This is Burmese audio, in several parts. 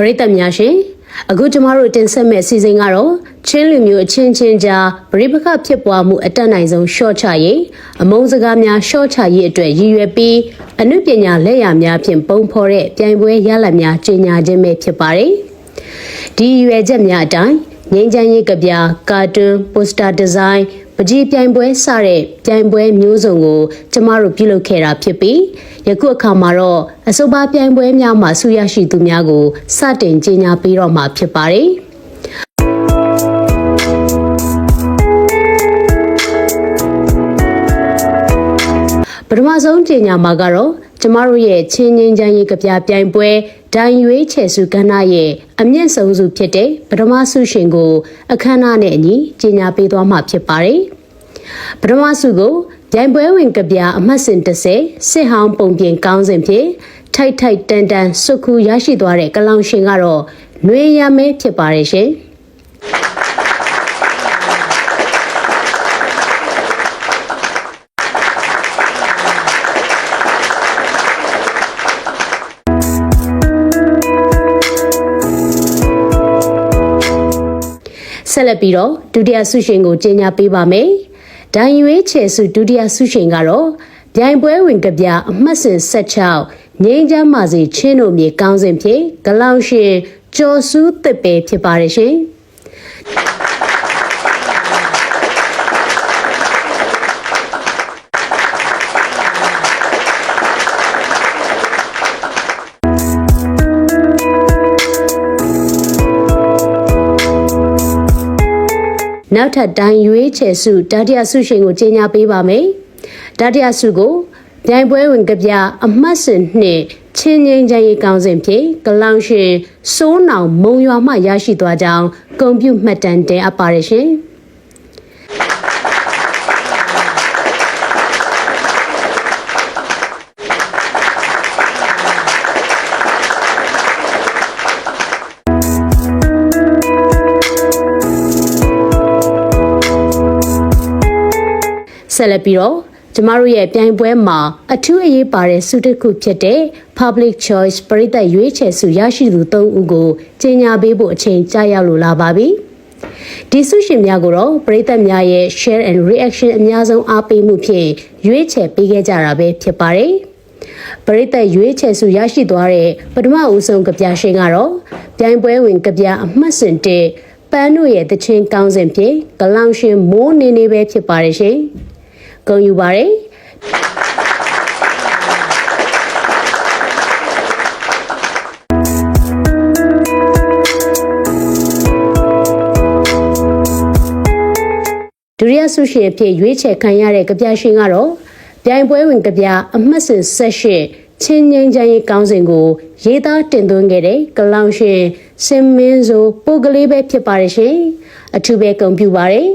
ပရိသတ်များရှင်အခုကျမတို့တင်ဆက်မယ့်အစီအစဉ်ကတော့ချင်းလူမျိုးအချင်းချင်းကြားပြိပခဖြစ်ပွားမှုအတက်နိုင်ဆုံးရှော့ချရေးအမုန်းစကားများရှော့ချရေးအတွက်ရည်ရွယ်ပြီးအနုပညာလက်ရာများဖြင့်ပုံဖော်တဲ့ပြိုင်ပွဲရလဒ်များကြေညာခြင်းပဲဖြစ်ပါတယ်ဒီရည်ရွယ်ချက်များအတိုင်းငင်းချမ်းရေးကဗျာကာတွန်းပိုစတာဒီဇိုင်း ပကြီးပြိုင်ပွဲစတဲ့ပြိုင်ပွဲမျိုးစုံကိုကျမတို့ပြုလုပ်ခဲ့တာဖြစ်ပြီးယခုအခါမှာတော့အဆိုပါပြိုင်ပွဲများမှာဆုရရှိသူများကိုစတင်ကြေညာပေးတော့မှာဖြစ်ပါတယ်။ပထမဆုံးကြေညာမှာကတော့ကျမတို့ရဲ့ချင်းချင်းချမ်းရေးကပြပြိုင်ပွဲ ဒိုင်ရွေးချယ်စုကဏ္ဍရဲ့အမြင့်ဆုံးစုဖြစ်တဲ့ပထမဆုရှင်ကိုအခမ်းအနားနဲ့အညီကြေညာပေးသွားမှာဖြစ်ပါတယ်။ပထမဆုကိုပြိုင်ပွဲဝင်ကပြအမှတ်စဉ်30စစ်ဟောင်းပုံပြင်ကောင်းစဉ်ဖြင့်ထိုက်ထိုက်တန်တန်စုခုရရှိသွားတဲ့ကလောင်ရှင်ကတော့ຫນွေရမဲဖြစ်ပါတယ်ရှင်။ ဆက်လက်ပြီးတော့ဒုတိယဆုရှင်ကိုကြေညာပေးပါမယ်။ဒိုင်ရွေးချယ်စုဒုတိယဆုရှင်ကတော့ပြိုင်ပွဲဝင်ကပြအမှတ်စဉ်16ငိမ့်ချမ်းမာစီချင်းတို့မြေကောင်းစဉ်ဖြင့်ဂလောင်ရှင်ကျော်စုတစ်ပဲဖြစ်ပါတယ်ရှင်။ နောက်ထပ်တန်းရွေးချယ်စုတတိယဆုရှင်ကိုကြေညာပေးပါမယ်။တတိယဆုကိုပြိုင်ပွဲဝင်ကပြအမှတ်စဉ်နှစ်ချင်းငိမ့်ချမ်းရေးကောင်းစဉ်ဖြင့်ဂလောင်ရှင်စိုးနောင်မုံရွာမှရရှိသွားကြောင်းဂုံပြုမှတ်တမ်းတင်အပ်ပါတယ်ရှင်။ ဆက်လက်ပြီးတော့ကျမတို့ရဲ့ပြိုင်ပွဲမှာအထူးအရေးပါတဲ့ဆုတစ်ခုဖြစ်တဲ့ Public Choice ပရိသတ်ရွေးချယ်ဆုရရှိသူ၃ဦးကိုကြေညာပေးဖို့အချိန်ကြာရောက်လိုလာပါပြီ။ဒီဆုရှင်များကိုတော့ပရိသတ်များရဲ့ share and reaction အများဆုံးအားပေးမှုဖြင့်ရွေးချယ်ပေးခဲ့ကြတာပဲဖြစ်ပါတယ်။ပရိသတ်ရွေးချယ်ဆုရရှိသွားတဲ့ပထမဦးဆုံးကပြရှင်ကတော့ပြိုင်ပွဲဝင်ကပြအမှတ်စဉ်တဲ့ပန်းတို့ရဲ့တချင်းကောင်းစဉ်ဖြင့်ဂလောင်ရှင်မိုးနေနေပဲဖြစ်ပါတယ်ရှင်။ ဂုဏ်ယူပါတယ်ဒုတိယဆုရှင်အဖြစ်ရွေးချယ်ခံရတဲ့ကြပြရှင်ကတော့ပြိုင်ပွဲဝင်ကြပြအမှတ်စဉ်၁၈ချင်းငိမ့်ချမ်းရေးကောင်းစဉ်ကို ရေးသားတင်သွင်းခဲ့တဲ့ကလောင်ရှင်စင်မင်းဆိုပိုကလေးပဲဖြစ်ပါတယ်ရှင်အထူးပဲဂုဏ်ပြုပါတယ်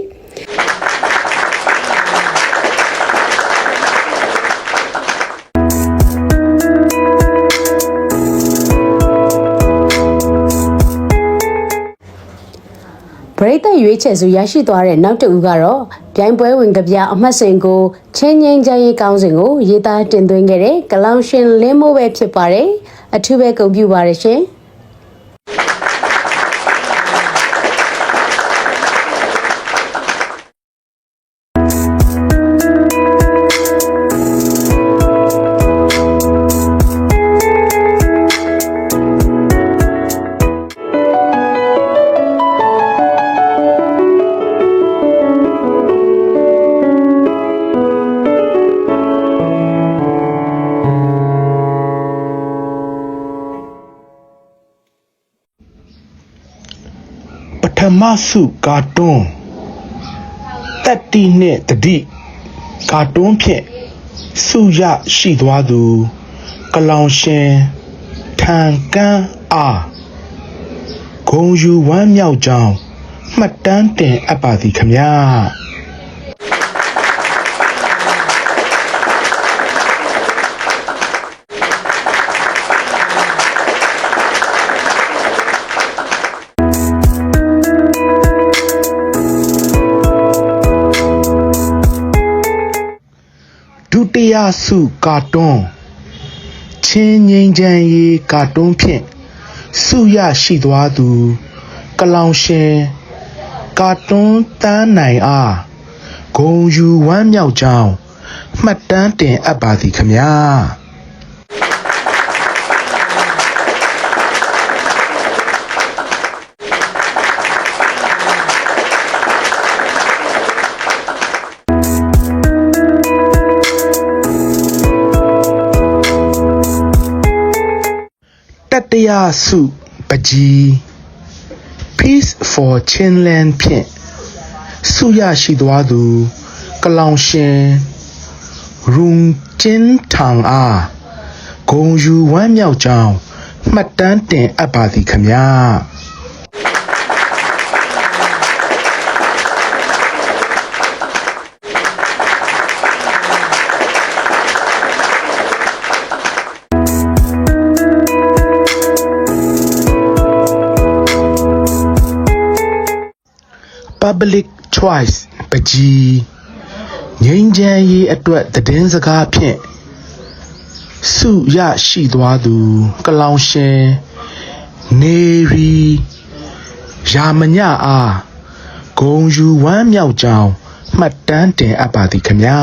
ပရိသတ်ရွေးချယ်စုရရှိသွားတဲ့နောက်တစ်ဦးကတော့ပြိုင်ပွဲဝင်ကပြအမှတ်စဉ်ကိုချင်းငိမ့်ချမ်းရေးကောင်းစဉ်ကိုရေးသားတင်သွင်းခဲ့တဲ့ဂလောင်ရှင်လင်းမိုးပဲဖြစ်ပါတယ်အထူးပဲဂုဏ်ပြုပါတယ်ရှင် မစုကာတွန်းတက်တီနှင့်တတိကာတွန်းဖြင့်စုရရှိသွားသူကလောင်ရှင်ထံကန်းအားဂုံယူဝမ်းမြောက်ကြောင်းမှတ်တမ်းတင်အပ်ပါသည်ခမညာ ဒုတိယစုကာတွန်းချင်းငိမ့်ချမ်းရေးကာတွန်းဖြင့်စုရရှိသွားသူ ကလောင်ရှင်ကာတွန်းတန်းနိုင်အားဂုံယူဝမ်းမြောက်ကြောင်းမှတ်တမ်းတင်အပ်ပါသည်ခမညာ တတရစုပကြီး Peace for Chinland ဖြင့်ဆုရရှိသွားသူကလောင်ရှင်ရုံကျင်းထောင်အားဂုံယူဝမ်းမြောက်ကြောင်းမှတ်တမ်းတင်အပ်ပါသည်ခမညာ Public Choice ပကြီးငိမ့်ချမ်းရေးအတွက်သတင်းစကားဖြင့်စုရရှိသွားသူကလောင်ရှင်နေရီရာမညအားဂုံယူဝမ်းမြောက်ကြောင်းမှတ်တမ်းတင်အပ်ပါသည်ခမညာ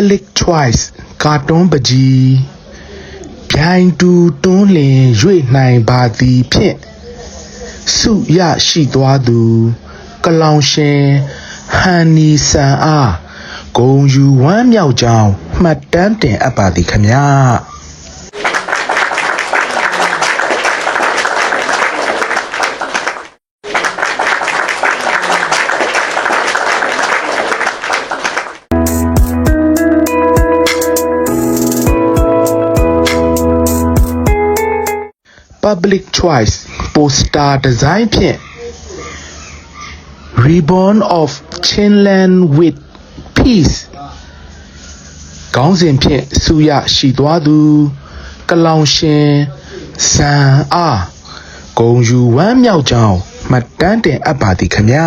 Public Choice ကာတွန်းပကြီးပြိုင်တူတွန်းလင်၍နိုင်ပါသည်ဖြင့်စုရရှိသွားသူ ကလောင်ရှင်ဟန်နီဆန်အားဂုံယူဝမ်းမြောက်ကြောင်းမှတ်တမ်းတင်အပ်ပါသည်ခမညာ Public Choice Poster Design ဖြင့် Reborn of Chinland with Peace ခေါင်းစဉ်ဖြင့်ဆုရရှိသွားသူကလောင်ရှင်ဇန်အားဂုံယူဝမ်းမြောက်ကြောင်းမှတ်တမ်းတင်အပ်ပါသည်ခမညာ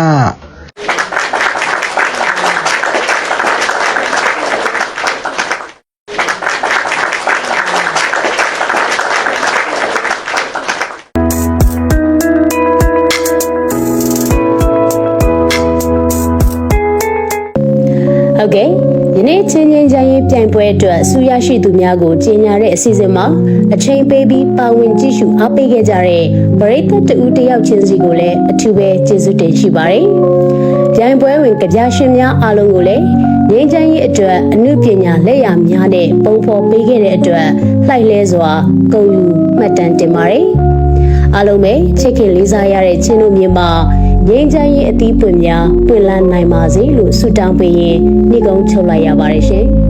ချင်းချင်းချမ်းရေးပြိုင်ပွဲအတွက်ဆူရရှိသူများကိုကြီးညာတဲ့အစီအစဉ်မှာအချိန်ပေးပြီးပါဝင်ကြည့်ရှုအားပေးခဲ့ကြတဲ့ပရိသတ်တူတယောက်ချင်းစီကိုလည်းအထူးပဲကျေးဇူးတင်ရှိပါတယ်။ပြိုင်ပွဲဝင်ကြပြရှင်များအားလုံးကိုလည်းငြိမ်းချမ်းရေးအတွက်အမှုပညာလက်ရာများနဲ့ပုံဖော်ပေးခဲ့တဲ့အတွက်လှိုက်လဲစွာဂုဏ်ယူမှတ်တမ်းတင်ပါတယ်။အားလုံးပဲချစ်ခင်လေးစားရတဲ့ချင်းတို့မြေမှာ ငြိမ်းချမ်းရေးအသီးပွင့်များပွင့်လန်းနိုင်ပါစေလို့ဆုတောင်းပေးရင်နှိကုံးချုပ်လိုက်ရပါတယ်ရှင်။